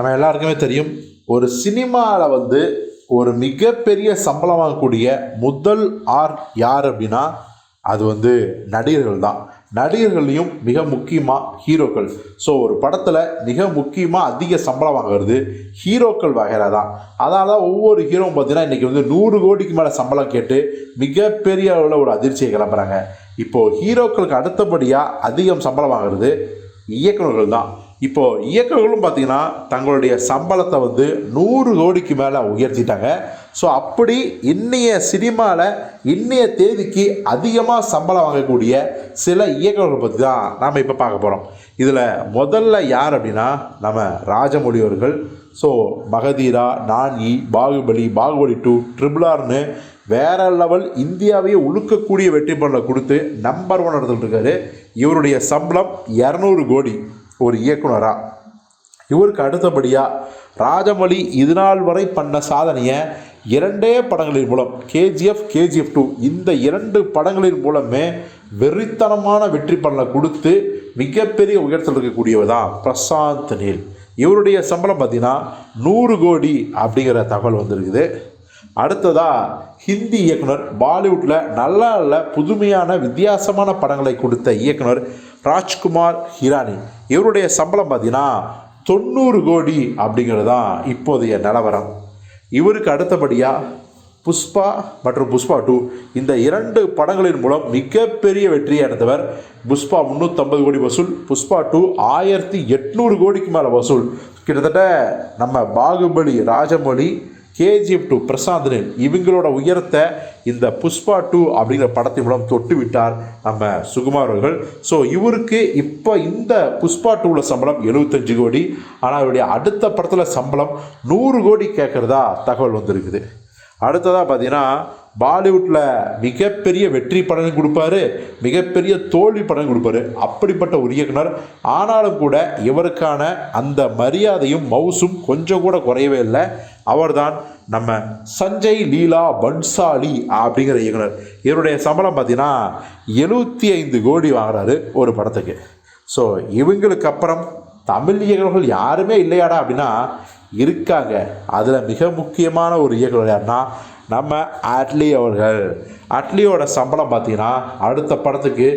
நம்ம எல்லாருக்குமே தெரியும் ஒரு சினிமாவில் வந்து ஒரு மிகப்பெரிய சம்பளம் வாங்கக்கூடிய முதல் ஆர் யார் அப்படின்னா அது வந்து நடிகர்கள் தான். நடிகர்கள்லையும் மிக முக்கியமாக ஹீரோக்கள். ஸோ ஒரு படத்தில் மிக முக்கியமாக அதிக சம்பளம் வாங்குறது ஹீரோக்கள் வகையில தான். அதனால தான் ஒவ்வொரு ஹீரோவும் பார்த்தீங்கன்னா இன்றைக்கி வந்து நூறு கோடிக்கு மேலே சம்பளம் கேட்டு மிகப்பெரிய அளவில் ஒரு அதிர்ச்சியை கிளம்புறாங்க இப்போது ஹீரோக்களுக்கு அடுத்தபடியாக அதிகம் சம்பளம் வாங்குறது இயக்குநர்கள் தான். இப்போ இயக்குநர்களும் பார்த்தீங்கன்னா தங்களுடைய சம்பளத்தை வந்து நூறு கோடிக்கு மேலே உயர்த்திட்டாங்க. ஸோ அப்படி இன்னைய சினிமாவில் இன்னைய தேதிக்கு அதிகமாக சம்பளம் வாங்கக்கூடிய சில இயக்குநர்கள் பற்றி தான் நாம் இப்போ பார்க்க போகிறோம் இதில் முதல்ல யார் அப்படின்னா நம்ம ராஜமௌழி அவர்கள். ஸோ மகதீரா நானி பாகுபலி பாகுபலி டூ ட்ரிபிளார்னு வேற லெவல் இந்தியாவையே உழுக்கக்கூடிய வெற்றி படலை கொடுத்து நம்பர் ஒன் இடத்துல இருக்காரு. இவருடைய சம்பளம் இரநூறு கோடி. ஒரு இயக்குனராக இவருக்கு அடுத்தபடியாக ராஜமௌழி இது நாள் வரை பண்ண சாதனையை இரண்டே படங்களின் மூலம் கேஜிஎஃப் கேஜிஎஃப் டூ இந்த இரண்டு படங்களின் மூலமே வெறித்தனமான வெற்றி பலனை கொடுத்து மிகப்பெரிய உயர்த்தல் இருக்கக்கூடியவர் தான் பிரசாந்த் நீல். இவருடைய சம்பளம் பார்த்தீங்கன்னா நூறு கோடி அப்படிங்கிற தகவல் வந்திருக்குது. அடுத்ததா ஹிந்தி இயக்குனர் பாலிவுட்டில் நல்ல நல்ல புதுமையான வித்தியாசமான படங்களை கொடுத்த இயக்குனர் ராஜ்குமார் ஹிரானி. இவருடைய சம்பளம் பார்த்தீங்கன்னா தொண்ணூறு கோடி அப்படிங்கிறது தான் இப்போதைய நிலவரம். இவருக்கு அடுத்தபடியாக புஷ்பா மற்றும் புஷ்பா டூ இந்த இரண்டு படங்களின் மூலம் மிகப்பெரிய வெற்றியை அடைந்தவர் புஷ்பா முந்நூற்றம்பது கோடி வசூல் புஷ்பா டூ ஆயிரத்தி எட்நூறு கோடிக்கு மேலே வசூல். கிட்டத்தட்ட நம்ம பாகுபலி ராஜமொழி கேஜிஎஃப் டூ பிரசாந்த் இவங்களோட உயரத்தை இந்த புஷ்பா டூ அப்படிங்கிற படத்தின் மூலம் தொட்டு விட்டார் நம்ம சுகுமார் அவர்கள். ஸோ இவருக்கு இப்போ இந்த புஷ்பா டூவில் சம்பளம் எழுபத்தஞ்சு கோடி. ஆனால் இவருடைய அடுத்த படத்தில் சம்பளம் நூறு கோடி கேட்குறதா தகவல் வந்திருக்குது. அடுத்ததாக பார்த்தீங்கன்னா பாலிவுட்டில் மிகப்பெரிய வெற்றி படம் கொடுப்பாரு மிகப்பெரிய தோல்வி படம் கொடுப்பாரு. அப்படிப்பட்ட ஒரு இயக்குனர். ஆனாலும் கூட இவருக்கான அந்த மரியாதையும் மவுசும் கொஞ்சம் கூட குறையவே இல்லை. அவர்தான் நம்ம சஞ்சய் லீலா பன்சாலி அப்படிங்கிற இயக்குனர். இவருடைய சம்பளம் பார்த்தீங்கன்னா எழுபத்தி ஐந்து கோடி வாங்குறாரு ஒரு படத்துக்கு. ஸோ இவங்களுக்கு அப்புறம் தமிழ் இயக்குநர்கள் யாருமே இல்லையாடா அப்படின்னா இருக்காங்க. அதில் மிக முக்கியமான ஒரு இயக்குனர் யாருன்னா நம்ம அட்லி அவர்கள். அட்லியோட சம்பளம் பார்த்தீங்கன்னா அடுத்த படத்துக்கு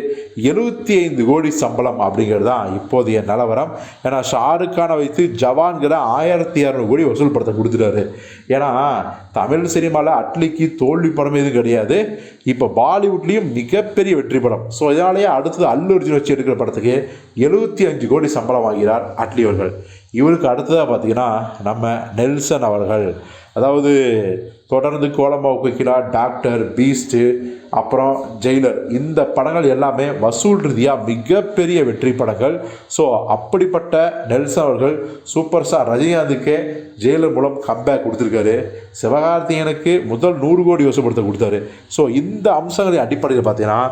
எழுபத்தி ஐந்து கோடி சம்பளம் அப்படிங்கிறது தான் இப்போதைய நிலவரம். ஏன்னா ஷாருக் கானை வைத்து ஜவான்கிற ஆயிரத்தி இரநூறு கோடி வசூல் படத்தை கொடுத்துட்டாரு. ஏன்னா தமிழ் சினிமாவில் அட்லிக்கு தோல்வி படம் எதுவும் கிடையாது. இப்போ பாலிவுட்லேயும் மிகப்பெரிய வெற்றி படம். ஸோ இதனாலேயே அடுத்தது அல்லு அர்ஜுன் வச்சு எடுக்கிற படத்துக்கு எழுபத்தி அஞ்சு கோடி சம்பளம் வாங்கிறார் அட்லி அவர்கள். இவருக்கு அடுத்ததாக பார்த்தீங்கன்னா நம்ம நெல்சன் அவர்கள். அதாவது தொடர்ந்து கோலமாவு குக்கிலா டாக்டர் பீஸ்ட்டு அப்புறம் ஜெயிலர். இந்த படங்கள் எல்லாமே வசூல் ரீதியாக மிகப்பெரிய வெற்றி படங்கள். ஸோ அப்படிப்பட்ட நெல்சன் அவர்கள் சூப்பர் ஸ்டார் ரஜினிகாந்துக்கே ஜெயிலர் மூலம் கம்பேக் கொடுத்துருக்காரு. சிவகார்த்திகேயனுக்கு முதல் நூறு கோடி வசூப்படுத்த கொடுத்தாரு. ஸோ இந்த அம்சங்களின் அடிப்படையில் பார்த்தீங்கன்னா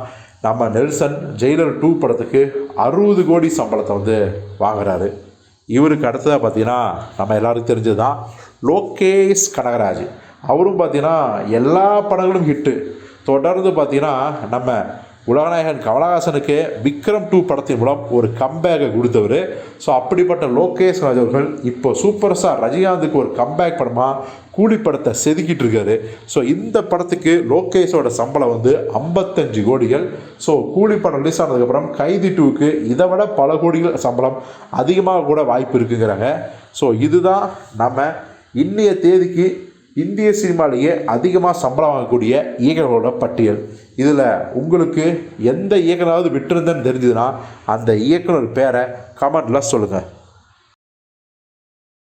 நம்ம நெல்சன் ஜெயிலர் டூ படத்துக்கு அறுபது கோடி சம்பளத்தை வந்து வாங்குறாரு. இவருக்கு அடுத்ததாக பார்த்தீங்கன்னா நம்ம எல்லாருக்கும் தெரிஞ்சது தான் லோகேஷ் கனகராஜ். அவரும் பார்த்தீங்கன்னா எல்லா படங்களும் ஹிட்டு தொடர்ந்து பார்த்தீங்கன்னா நம்ம உலகநாயகன் கமலஹாசனுக்கு விக்ரம் டூ படத்தின் மூலம் ஒரு கம்பேக்கை கொடுத்தவர். ஸோ அப்படிப்பட்ட லோகேஷ் ராஜ் அவர்கள் இப்போ சூப்பர் ஸ்டார் ரஜினிகாந்துக்கு ஒரு கம்பேக் படமாக கூலி படத்தை செதுக்கிட்டு இருக்காரு. ஸோ இந்த படத்துக்கு லோகேஷோட சம்பளம் வந்து ஐம்பத்தஞ்சு கோடிகள். ஸோ கூலி படம் ரிலீஸ் ஆனதுக்கப்புறம் கைதி டூக்கு இதை விட பல கோடிகள் சம்பளம் அதிகமாக கூட வாய்ப்பு இருக்குங்கிறாங்க. ஸோ இதுதான் நம்ம இன்றைய தேதிக்கு இந்திய சினிமாலேயே அதிகமாக சம்பளம் வாங்கக்கூடிய இயக்குநர்களோட பட்டியல். இதில் உங்களுக்கு எந்த இயக்குனராவது விட்டுருந்தேன்னு தெரிஞ்சதுன்னா அந்த இயக்குனர் பேரை கமெண்டில் சொல்லுங்கள்